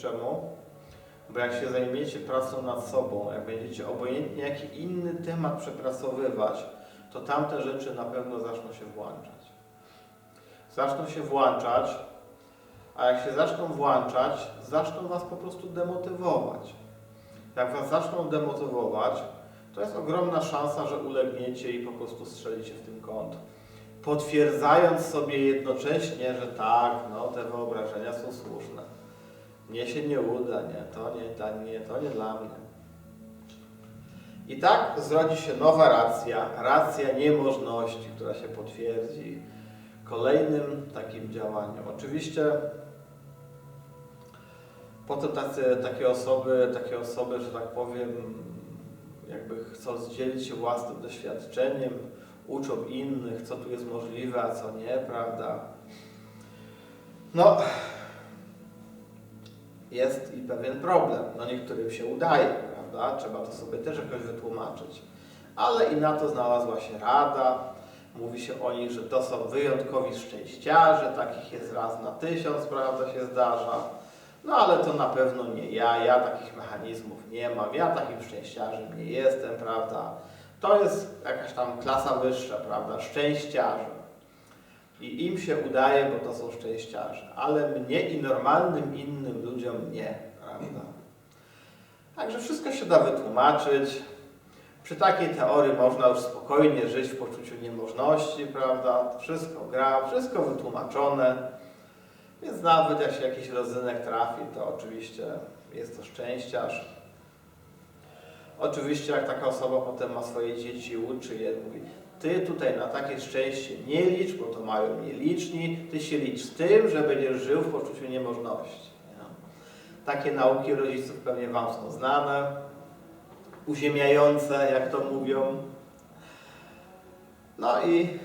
Czemu? Bo jak się zajmiecie pracą nad sobą, jak będziecie obojętnie jaki inny temat przepracowywać, to tamte rzeczy na pewno zaczną się włączać. Zaczną się włączać, a jak się zaczną włączać, zaczną Was po prostu demotywować. Jak Was zaczną demotywować, to jest ogromna szansa, że ulegniecie i po prostu strzelicie w tym kąt. Potwierdzając sobie jednocześnie, że tak, no te wyobrażenia są słuszne. Mnie się nie uda, nie, to nie, to nie, to nie dla mnie. I tak zrodzi się nowa racja, racja niemożności, która się potwierdzi kolejnym takim działaniem. Oczywiście potem tacy, takie osoby, takie osoby, że tak powiem, jakby chcą dzielić się własnym doświadczeniem, uczą innych, co tu jest możliwe, a co nie, prawda? No, jest i pewien problem. No niektórym się udaje, prawda? Trzeba to sobie też jakoś wytłumaczyć. Ale i na to znalazła się rada. Mówi się o nich, że to są wyjątkowi szczęściarze, takich jest raz na tysiąc, prawda, się zdarza. No ale to na pewno nie ja, ja takich mechanizmów nie mam, ja takim szczęściarzem nie jestem, prawda. To jest jakaś tam klasa wyższa, prawda, szczęściarze. I im się udaje, bo to są szczęściarze, ale mnie i normalnym innym ludziom nie, prawda. Także wszystko się da wytłumaczyć. Przy takiej teorii można już spokojnie żyć w poczuciu niemożności, prawda? Wszystko gra, wszystko wytłumaczone. Więc nawet jak się jakiś rodzynek trafi, to oczywiście jest to szczęściarz. Oczywiście jak taka osoba potem ma swoje dzieci uczy je, mówi ty tutaj na takie szczęście nie licz, bo to mają nieliczni, ty się licz z tym, że będziesz żył w poczuciu niemożności. Nie? Takie nauki rodziców pewnie Wam są znane, uziemiające, jak to mówią. No i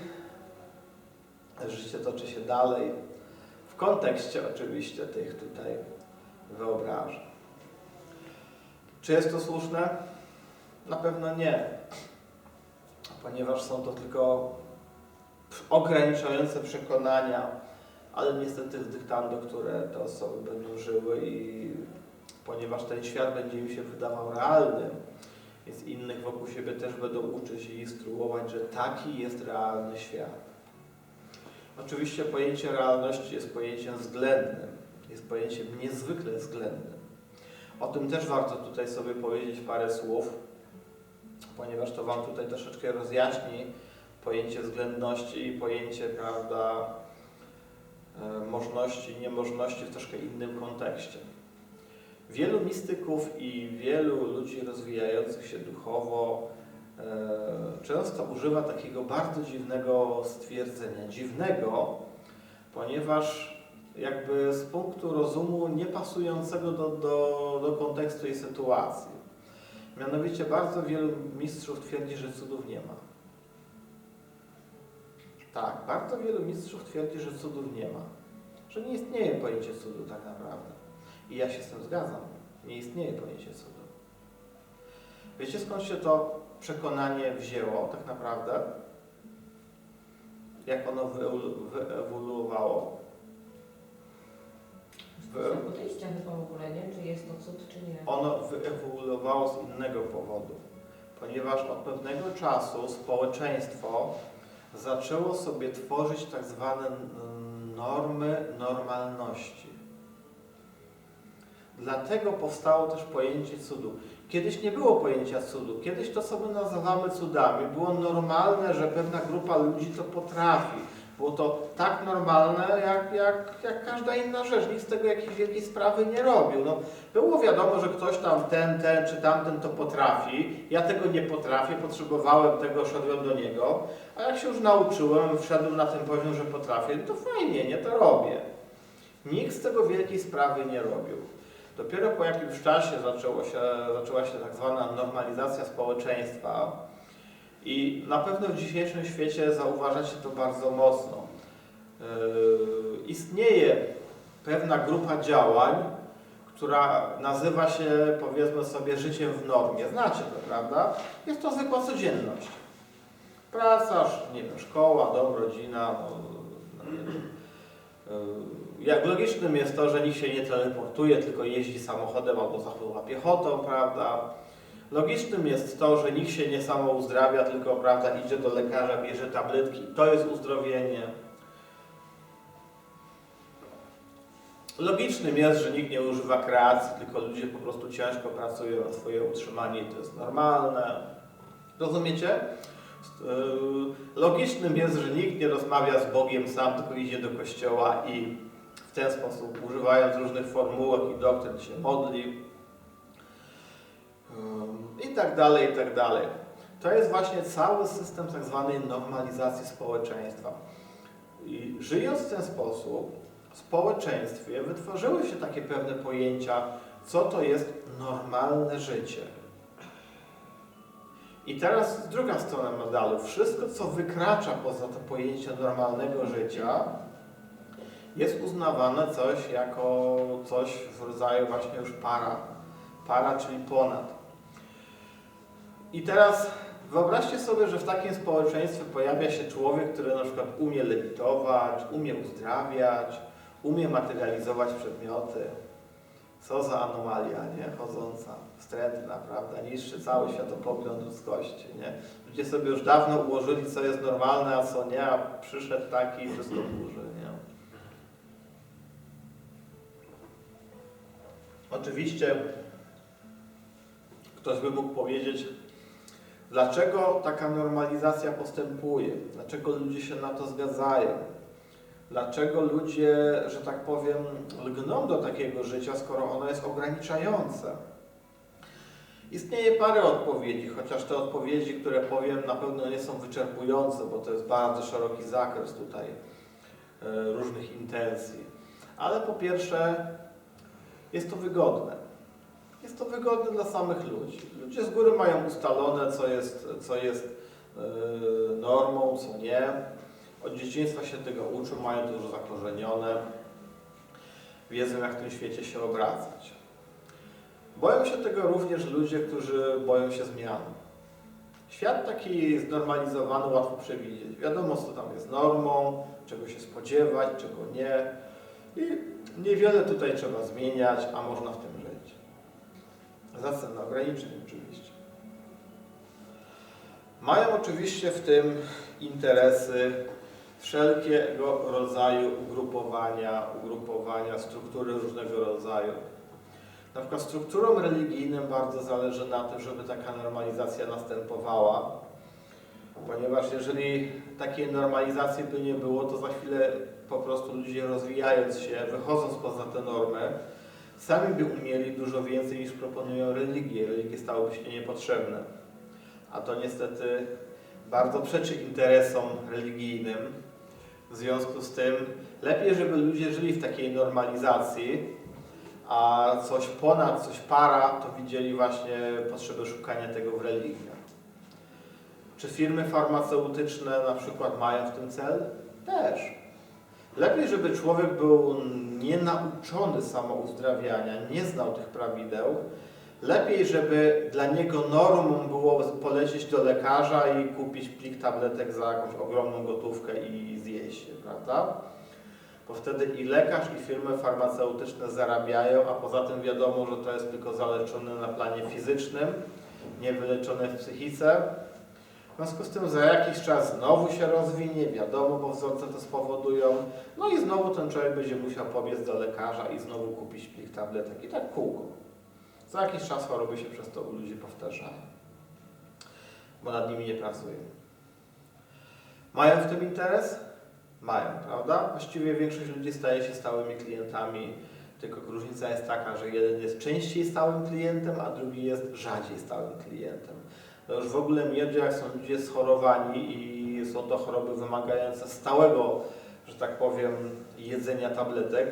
życie toczy się dalej w kontekście oczywiście tych tutaj wyobrażeń. Czy jest to słuszne? Na pewno nie, ponieważ są to tylko ograniczające przekonania, ale niestety w dyktando, które te osoby będą żyły i ponieważ ten świat będzie im się wydawał realnym, więc innych wokół siebie też będą uczyć i instruować, że taki jest realny świat. Oczywiście pojęcie realności jest pojęciem względnym, jest pojęciem niezwykle względnym. O tym też warto tutaj sobie powiedzieć parę słów, ponieważ to Wam tutaj troszeczkę rozjaśni pojęcie względności i pojęcie, prawda, e, możności, niemożności w troszkę innym kontekście. Wielu mistyków i wielu ludzi rozwijających się duchowo e, często używa takiego bardzo dziwnego stwierdzenia. Dziwnego, ponieważ jakby z punktu rozumu niepasującego do, do, do kontekstu i sytuacji. Mianowicie bardzo wielu mistrzów twierdzi, że cudów nie ma. Tak, bardzo wielu mistrzów twierdzi, że cudów nie ma. Że nie istnieje pojęcie cudu tak naprawdę. I ja się z tym zgadzam. Nie istnieje pojęcie cudu. Wiecie skąd się to przekonanie wzięło tak naprawdę? Jak ono wyewoluowało? Z podejścia chyba w ogóle, nie? Jest to cud, czy nie? Ono wyewoluowało z innego powodu. Ponieważ od pewnego czasu społeczeństwo zaczęło sobie tworzyć tak zwane normy normalności. Dlatego powstało też pojęcie cudu. Kiedyś nie było pojęcia cudu. Kiedyś to, my nazywamy cudami, było normalne, że pewna grupa ludzi to potrafi. Było to tak normalne, jak, jak, jak każda inna rzecz. Nikt z tego jakiejś wielkiej sprawy nie robił. No, było wiadomo, że ktoś tam ten, ten czy tamten to potrafi. Ja tego nie potrafię, potrzebowałem tego, szedłem do niego. A jak się już nauczyłem, wszedłem na ten poziom, że potrafię, to fajnie, nie, to robię. Nikt z tego wielkiej sprawy nie robił. Dopiero po jakimś czasie zaczęło się, zaczęła się tak zwana normalizacja społeczeństwa i na pewno w dzisiejszym świecie zauważacie to bardzo mocno. Yy, istnieje pewna grupa działań, która nazywa się, powiedzmy sobie, życiem w normie. Znacie to, prawda? Jest to zwykła codzienność. Praca, nie wiem, szkoła, dom, rodzina, no, yy, jak logicznym jest to, że nikt się nie teleportuje, tylko jeździ samochodem albo zapływa piechotą, prawda? Logicznym jest to, że nikt się nie samo uzdrawia, tylko prawda, idzie do lekarza, bierze tabletki. To jest uzdrowienie. Logicznym jest, że nikt nie używa kreacji, tylko ludzie po prostu ciężko pracują na swoje utrzymanie i to jest normalne. Rozumiecie? Yy, Logicznym jest, że nikt nie rozmawia z Bogiem sam, tylko idzie do kościoła i w ten sposób, używając różnych formułek i doktryn, się modli. I tak dalej, i tak dalej. To jest właśnie cały system tak zwanej normalizacji społeczeństwa. I żyjąc w ten sposób, w społeczeństwie wytworzyły się takie pewne pojęcia, co to jest normalne życie. I teraz druga strona medalu. Wszystko, co wykracza poza to pojęcie normalnego życia, jest uznawane coś jako coś w rodzaju właśnie już para. Para, czyli ponad. I teraz wyobraźcie sobie, że w takim społeczeństwie pojawia się człowiek, który na przykład umie lewitować, umie uzdrawiać, umie materializować przedmioty. Co za anomalia, nie? Chodząca, wstrętna, prawda? Niszczy cały światopogląd ludzkości, nie? Ludzie sobie już dawno ułożyli, co jest normalne, a co nie, a przyszedł taki i wszystko burzy, nie? Oczywiście ktoś by mógł powiedzieć, dlaczego taka normalizacja postępuje? Dlaczego ludzie się na to zgadzają? Dlaczego ludzie, że tak powiem, lgną do takiego życia, skoro ono jest ograniczające? Istnieje parę odpowiedzi, chociaż te odpowiedzi, które powiem, na pewno nie są wyczerpujące, bo to jest bardzo szeroki zakres tutaj e, różnych intencji. Ale po pierwsze, jest to wygodne. To wygodne dla samych ludzi. Ludzie z góry mają ustalone, co jest, co jest e, normą, co nie. Od dzieciństwa się tego uczą, mają to już zakorzenione. Wiedzą, jak w tym świecie się obracać. Boją się tego również ludzie, którzy boją się zmian. Świat taki znormalizowany łatwo przewidzieć. Wiadomo, co tam jest normą, czego się spodziewać, czego nie. I niewiele tutaj trzeba zmieniać, a można w tym żyć. Za cenę ograniczeń oczywiście. Mają oczywiście w tym interesy wszelkiego rodzaju ugrupowania, ugrupowania, struktury różnego rodzaju. Na przykład strukturom religijnym bardzo zależy na tym, żeby taka normalizacja następowała, ponieważ jeżeli takiej normalizacji by nie było, to za chwilę po prostu ludzie rozwijając się, wychodząc poza te normy, sami by umieli dużo więcej niż proponują religie. Religie stałyby się niepotrzebne. A to niestety bardzo przeczy interesom religijnym. W związku z tym lepiej, żeby ludzie żyli w takiej normalizacji, a coś ponad, coś para, to widzieli właśnie potrzebę szukania tego w religiach. Czy firmy farmaceutyczne na przykład mają w tym cel? Też. Lepiej, żeby człowiek był nienauczony samouzdrawiania, nie znał tych prawideł. Lepiej, żeby dla niego normą było polecieć do lekarza i kupić plik tabletek za jakąś ogromną gotówkę i zjeść je, prawda? Bo wtedy i lekarz, i firmy farmaceutyczne zarabiają, a poza tym wiadomo, że to jest tylko zaleczone na planie fizycznym, nie wyleczone w psychice. W związku z tym za jakiś czas znowu się rozwinie, wiadomo, bo wzorce to spowodują. No i znowu ten człowiek będzie musiał pobiec do lekarza i znowu kupić plik tabletek i tak kółko. Za jakiś czas choroby się przez to u ludzi powtarzają, bo nad nimi nie pracują. Mają w tym interes? Mają, prawda? Właściwie większość ludzi staje się stałymi klientami, tylko różnica jest taka, że jeden jest częściej stałym klientem, a drugi jest rzadziej stałym klientem. To już w ogóle mierzy, jak są ludzie schorowani i są to choroby wymagające stałego, że tak powiem, jedzenia tabletek,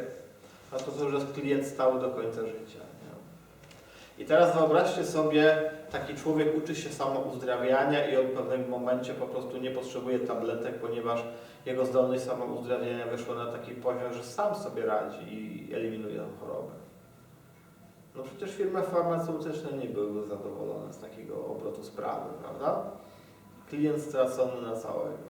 no to to już jest klient stały do końca życia. Nie? I teraz wyobraźcie sobie, taki człowiek uczy się samouzdrawiania i w pewnym momencie po prostu nie potrzebuje tabletek, ponieważ jego zdolność samouzdrawiania wyszła na taki poziom, że sam sobie radzi i eliminuje tę chorobę. No przecież firmy farmaceutyczne nie były zadowolone z takiego obrotu sprawy, prawda? Klient stracony na całego.